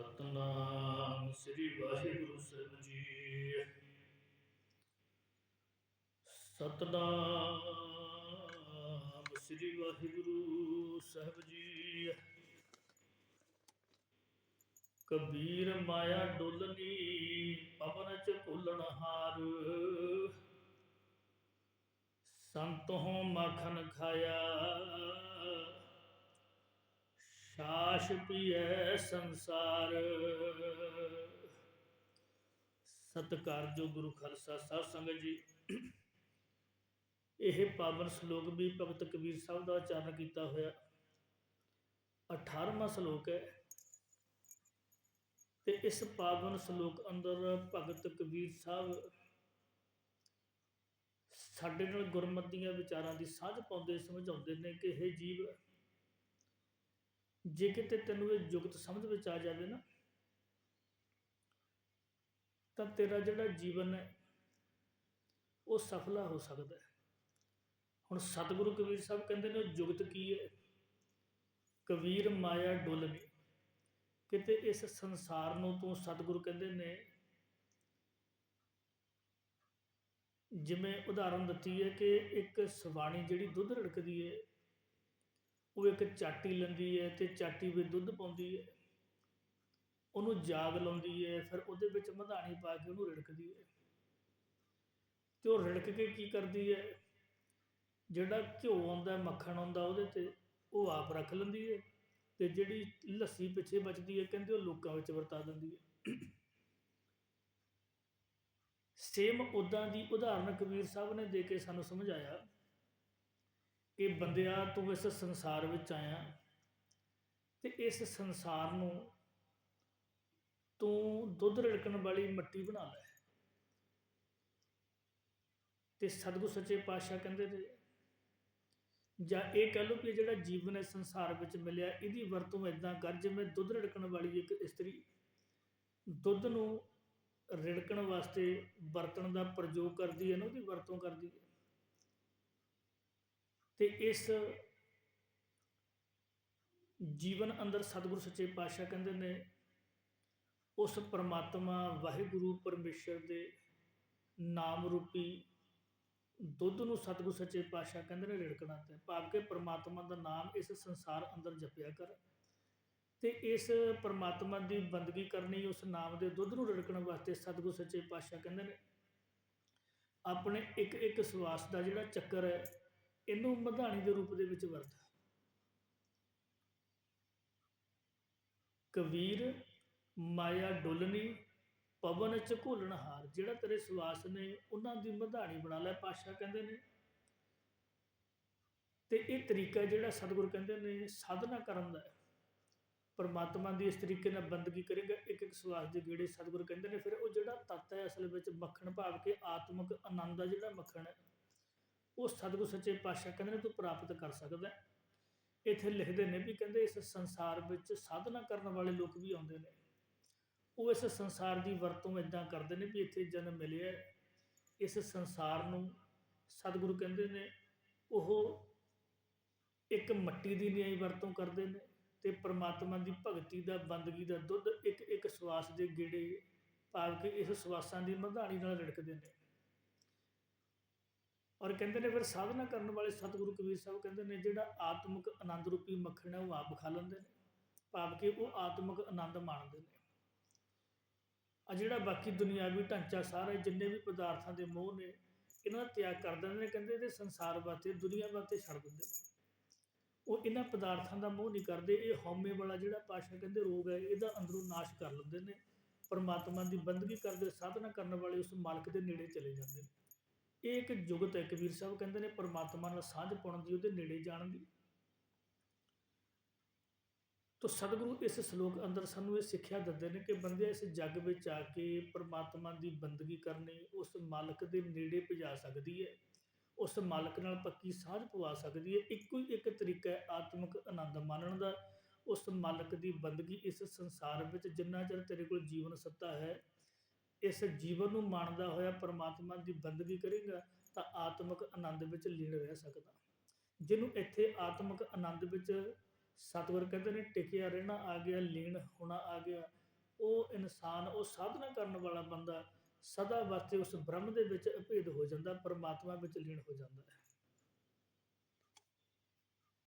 ਸਤਨਾਮ ਸ੍ਰੀ ਵਾਹਿਗੁਰੂ ਸਾਹਿਬ ਜੀ। ਸਤਨਾਮ ਸ੍ਰੀ ਵਾਹਿਗੁਰੂ ਸਾਹਿਬ ਜੀ। ਕਬੀਰ ਮਾਇਆ ਡੋਲਨੀ, ਪਵਨ ਚ ਭੁੱਲਣ ਹਾਰ। ਸੰਤੋਂ ਮੱਖਣ ਖਾਇਆ ਸ਼ਾਸ ਪੀਐ ਸੰਸਾਰ। ਸਤਕਾਰ ਗੁਰੂ ਖਾਲਸਾ ਸਾਧ ਸੰਗਤ ਜੀ। ਇਹ ਪਾਵਨ ਸ਼ਲੋਕ ਵੀ ਭਗਤ ਕਬੀਰ ਸਾਹਿਬ ਦਾ ਉਚਾਰਨ ਕੀਤਾ ਹੋਇਆ। 18ਵਾਂ ਸ਼ਲੋਕ ਹੈ। ਤੇ ਇਸ ਪਾਵਨ ਸ਼ਲੋਕ ਅੰਦਰ ਭਗਤ ਕਬੀਰ ਸਾਹਿਬ ਸਾਡੇ ਨਾਲ ਗੁਰਮਤਿ ਦੀਆਂ ਵਿਚਾਰਾਂ ਦੀ ਸਾਂਝ ਪਾਉਂਦੇ, ਸਮਝਾਉਂਦੇ ਨੇ ਕਿ ਇਹ ਜੀਵ ਜੇ ਕਿਤੇ ਤੈਨੂੰ ਇਹ ਜੁਗਤ ਸਮਝ ਵਿੱਚ ਆ ਜਾਵੇ ਨਾ, ਤਾਂ ਤੇਰਾ ਜਿਹੜਾ ਜੀਵਨ ਹੈ, ਉਹ ਸਫਲਾ ਹੋ ਸਕਦਾ ਹੈ। ਹੁਣ ਸਤਿਗੁਰੂ ਕਬੀਰ ਸਾਹਿਬ ਕਹਿੰਦੇ ਨੇ ਜੁਗਤ ਕੀ ਹੈ? ਕਬੀਰ ਮਾਇਆ ਡੁੱਲਨੀ ਕਿਤੇ ਇਸ ਸੰਸਾਰ ਨੂੰ ਤੂੰ ਸਤਿਗੁਰੂ ਕਹਿੰਦੇ ਨੇ, ਜਿਵੇਂ ਉਦਾਹਰਨ ਦਿੱਤੀ ਹੈ ਕਿ ਇੱਕ ਸਵਾਣੀ ਜਿਹੜੀ ਦੁੱਧ ਰੜਕਦੀ ਹੈ ਉਹ ਇੱਕ ਚਾਟੀ ਲੈਂਦੀ ਹੈ ਤੇ ਚਾਟੀ ਵਿੱਚ ਦੁੱਧ ਪਾਉਂਦੀ ਹੈ। ਉਹਨੂੰ ਜਾਗ ਲਾਉਂਦੀ ਹੈ, ਫਿਰ ਉਹਦੇ ਵਿੱਚ ਮਧਾਣੀ ਪਾ ਕੇ ਉਹਨੂੰ ਰਿੜਕਦੀ ਹੈ। ਤੇ ਉਹ ਰਿੜਕ ਕੇ ਕੀ ਕਰਦੀ ਹੈ? ਜਿਹੜਾ ਘਿਓ ਆਉਂਦਾ, ਮੱਖਣ ਆਉਂਦਾ ਉਹਦੇ ਤੇ ਉਹ ਆਪ ਰੱਖ ਲੈਂਦੀ ਹੈ ਤੇ ਜਿਹੜੀ ਲੱਸੀ ਪਿੱਛੇ ਬਚਦੀ ਹੈ ਕਹਿੰਦੇ ਉਹ ਲੋਕਾਂ ਵਿੱਚ ਵਰਤਾ ਦਿੰਦੀ ਹੈ। ਸੇਮ ਉਦਾਂ ਦੀ ਉਦਾਹਰਨ ਕਬੀਰ ਸਾਹਿਬ ਨੇ ਦੇ ਕੇ ਸਾਨੂੰ ਸਮਝਾਇਆ। ਕਿ ਬੰਦਿਆ, ਤੂੰ ਇਸ ਸੰਸਾਰ ਵਿੱਚ ਆਇਆ ਤੇ ਇਸ ਸੰਸਾਰ ਨੂੰ ਤੂੰ ਦੁੱਧ ਰੜਕਣ ਵਾਲੀ ਮਿੱਟੀ ਬਣਾ ਲੈ। ਤੇ ਸਤਿਗੁਰ ਸੱਚੇ ਪਾਤਸ਼ਾਹ ਕਹਿੰਦੇ ਨੇ ਜਾਂ ਇਹ ਕਹਿ ਲਓ ਕਿ ਜਿਹੜਾ ਜੀਵਨ ਇਸ ਸੰਸਾਰ ਵਿੱਚ ਮਿਲਿਆ, ਇਹਦੀ ਵਰਤੋਂ ਇਦਾਂ ਕਰ, ਜਿਵੇਂ ਦੁੱਧ ਰੜਕਣ ਵਾਲੀ ਇੱਕ ਇਸਤਰੀ ਦੁੱਧ ਨੂੰ ਰਿੜਕਣ ਵਾਸਤੇ ਬਰਤਨ ਦਾ ਪ੍ਰਯੋਗ ਕਰਦੀ ਹੈ ਨਾ, ਉਹਦੀ ਵਰਤੋਂ ਕਰਦੀ ਹੈ। ਤੇ ਇਸ ਜੀਵਨ ਅੰਦਰ ਸਤਿਗੁਰੂ ਸੱਚੇ ਪਾਤਸ਼ਾਹ ਕਹਿੰਦੇ ਨੇ, ਉਸ ਪਰਮਾਤਮਾ ਵਾਹਿਗੁਰੂ ਪਰਮੇਸ਼ਰ ਦੇ ਨਾਮ ਰੂਪੀ ਦੁੱਧ ਨੂੰ ਸਤਿਗੁਰੂ ਸੱਚੇ ਪਾਤਸ਼ਾਹ ਕਹਿੰਦੇ ਨੇ ਰਿੜਕਣਾ ਤੇ, ਭਾਵ ਕਿ ਪਰਮਾਤਮਾ ਦਾ ਨਾਮ ਇਸ ਸੰਸਾਰ ਅੰਦਰ ਜਪਿਆ ਕਰ ਤੇ ਇਸ ਪਰਮਾਤਮਾ ਦੀ ਬੰਦਗੀ ਕਰਨੀ, ਉਸ ਨਾਮ ਦੇ ਦੁੱਧ ਨੂੰ ਰਿੜਕਣ ਵਾਸਤੇ ਸਤਿਗੁਰੂ ਸੱਚੇ ਪਾਤਸ਼ਾਹ ਕਹਿੰਦੇ ਨੇ, ਆਪਣੇ ਇੱਕ ਇੱਕ ਸਵਾਸ ਦਾ ਜਿਹੜਾ ਚੱਕਰ ਹੈ ਇਹਨੂੰ ਮਧਾਣੀ ਦੇ ਰੂਪ ਦੇ ਵਿੱਚ ਵਰਤ। ਕਬੀਰ, ਮਾਇਆ ਡੁੱਲਣੀ, ਪਵਨ ਚ ਘੋਲਣ ਹਾਰ, ਜਿਹੜਾ ਤੇਰੇ ਸਵਾਸ ਨੇ, ਉਹਨਾਂ ਦੀ ਮਧਾਣੀ ਬਣਾ ਲੈ ਪਾਸ਼ਾ ਕਹਿੰਦੇ ਨੇ। ਤੇ ਇਹ ਤਰੀਕਾ ਜਿਹੜਾ ਸਤਿਗੁਰ ਕਹਿੰਦੇ ਨੇ, ਸਾਧਨਾ ਕਰਨ ਦਾ ਹੈ। ਪਰਮਾਤਮਾ ਦੀ ਇਸ ਤਰੀਕੇ ਨਾਲ ਬੰਦਗੀ ਕਰੇਗਾ, ਇੱਕ ਇੱਕ ਸਵਾਸ ਦੇ ਗੇੜੇ ਸਤਿਗੁਰ ਕਹਿੰਦੇ ਨੇ, ਫਿਰ ਉਹ ਜਿਹੜਾ ਤੱਤ ਹੈ, ਅਸਲ ਵਿੱਚ ਮੱਖਣ ਭਾਵ ਕੇ ਆਤਮਿਕ ਆਨੰਦ ਦਾ ਜਿਹੜਾ ਮੱਖਣ ਹੈ। ਉਹ ਸਤਿਗੁਰ ਸੱਚੇ ਪਾਤਸ਼ਾਹ ਕਹਿੰਦੇ ਨੇ ਤੂੰ ਪ੍ਰਾਪਤ ਕਰ ਸਕਦਾ ਇੱਥੇ ਲਿਖਦੇ ਨੇ ਵੀ ਕਹਿੰਦੇ ਇਸ ਸੰਸਾਰ ਵਿੱਚ ਸਾਧਨਾ ਕਰਨ ਵਾਲੇ ਲੋਕ ਵੀ ਆਉਂਦੇ ਨੇ। ਉਹ ਇਸ ਸੰਸਾਰ ਦੀ ਵਰਤੋਂ ਇਦਾਂ ਕਰਦੇ ਨੇ ਵੀ ਇੱਥੇ ਜਨਮ ਮਿਲਿਆ ਇਸ ਸੰਸਾਰ ਨੂੰ ਸਤਿਗੁਰੂ ਕਹਿੰਦੇ ਨੇ ਉਹ ਇੱਕ ਮੱਟੀ ਦੀ ਨਿਆਈ ਵਰਤੋਂ ਕਰਦੇ ਨੇ ਤੇ ਪ੍ਰਮਾਤਮਾ ਦੀ ਭਗਤੀ ਦਾ, ਬੰਦਗੀ ਦਾ ਦੁੱਧ ਇੱਕ ਇੱਕ ਸਵਾਸ ਦੇ ਗੇੜੇ ਪਾ ਕੇ ਇਸ ਸਵਾਸਾਂ ਦੀ ਮਧਾਣੀ ਨਾਲ ਰਿੜਕਦੇ ਨੇ। ਔਰ ਕਹਿੰਦੇ ਨੇ ਫਿਰ ਸਾਧਨਾ ਕਰਨ ਵਾਲੇ ਸਤਿਗੁਰੂ ਕਬੀਰ ਸਾਹਿਬ ਕਹਿੰਦੇ ਨੇ ਜਿਹੜਾ ਆਤਮਿਕ ਆਨੰਦ ਰੂਪੀ ਮੱਖਣ ਹੈ ਉਹ ਆਪ ਖਾ ਲੈਂਦੇ ਨੇ, ਭਾਵ ਕਿ ਉਹ ਆਤਮਿਕ ਆਨੰਦ ਮਾਣਦੇ ਨੇ। ਆ ਜਿਹੜਾ ਬਾਕੀ ਦੁਨਿਆਵੀ ਢਾਂਚਾ ਸਾਰਾ, ਜਿੰਨੇ ਵੀ ਪਦਾਰਥਾਂ ਦੇ ਮੋਹ ਨੇ, ਇਹਨਾਂ ਦਾ ਤਿਆਗ ਕਰ ਦਿੰਦੇ ਨੇ, ਕਹਿੰਦੇ ਇਹਦੇ ਸੰਸਾਰ ਵਾਸਤੇ, ਦੁਨੀਆ ਵਾਸਤੇ ਛੱਡ ਦਿੰਦੇ ਨੇ। ਉਹ ਇਹਨਾਂ ਪਦਾਰਥਾਂ ਦਾ ਮੋਹ ਨਹੀਂ ਕਰਦੇ, ਇਹ ਹਉਮੈ ਵਾਲਾ ਜਿਹੜਾ ਪਾਸ਼ਾ ਕਹਿੰਦੇ ਰੋਗ ਹੈ, ਇਹਦਾ ਅੰਦਰੋਂ ਨਾਸ਼ ਕਰ ਲੈਂਦੇ ਨੇ, ਪਰਮਾਤਮਾ ਦੀ ਬੰਦਗੀ ਕਰਦੇ, ਸਾਧਨਾ ਕਰਨ ਵਾਲੇ ਉਸ ਮਾਲਕ ਦੇ ਨੇੜੇ ਚਲੇ ਜਾਂਦੇ ਨੇ। ਇਹ ਇੱਕ ਜੁਗਤ ਹੈ ਕਬੀਰ ਸਾਹਿਬ ਕਹਿੰਦੇ ਨੇ, ਪਰਮਾਤਮਾ ਨਾਲ ਸਾਂਝ ਪਾਉਣ ਦੀ ਉਹਦੇ ਨੇੜੇ ਜਾਣ ਦੀ। ਤੋ ਸਤਿਗੁਰੂ ਇਸ ਸ਼ਲੋਕ ਅੰਦਰ ਸਾਨੂੰ ਇਹ ਸਿੱਖਿਆ ਦਿੰਦੇ ਨੇ ਕਿ ਬੰਦੇ ਇਸ ਜੱਗ ਵਿੱਚ ਆ ਕੇ ਪਰਮਾਤਮਾ ਦੀ ਬੰਦਗੀ ਕਰਨੀ, ਉਸ ਮਾਲਕ ਦੇ ਨੇੜੇ ਪਹੁੰਚਾ ਸਕਦੀ ਹੈ। ਉਸ ਮਾਲਕ ਨਾਲ ਪੱਕੀ ਸਾਂਝ ਪਵਾ ਸਕਦੀ ਹੈ। ਇੱਕੋ ਹੀ ਇੱਕ ਤਰੀਕਾ ਹੈ ਆਤਮਿਕ ਆਨੰਦ ਮਾਣਨ ਦਾ। ਉਸ ਮਾਲਕ ਦੀ ਬੰਦਗੀ ਇਸ ਸੰਸਾਰ ਵਿੱਚ ਜਿੰਨਾ ਚਿਰ ਤੇਰੇ ਕੋਲ ਜੀਵਨ ਸੱਤਾ ਹੈ ਇਸ ਜੀਵਨ ਨੂੰ ਮਾਣਦਾ ਹੋਇਆ ਪਰਮਾਤਮਾ ਦੀ ਬੰਦਗੀ ਕਰੇਗਾ, ਤਾਂ ਆਤਮਿਕ ਆਨੰਦ ਵਿੱਚ ਲੀਨ ਰਹਿ ਸਕਦਾ। ਜਿਹਨੂੰ ਇੱਥੇ ਆਤਮਿਕ ਆਨੰਦ ਵਿੱਚ ਸਤਿਗੁਰ ਕਹਿੰਦੇ ਨੇ, ਟਿਕਿਆ ਰਹਿਣਾ ਆ ਗਿਆ, ਲੀਨ ਹੋਣਾ ਆ ਗਿਆ। ਉਹ ਇਨਸਾਨ, ਉਹ ਸਾਧਨਾ ਕਰਨ ਵਾਲਾ ਬੰਦਾ ਸਦਾ ਵਾਸਤੇ ਉਸ ਬ੍ਰਹਮ ਦੇ ਵਿੱਚ ਅਭੇਦ ਹੋ ਜਾਂਦਾ, ਪਰਮਾਤਮਾ ਵਿੱਚ ਲੀਨ ਹੋ ਜਾਂਦਾ ਹੈ।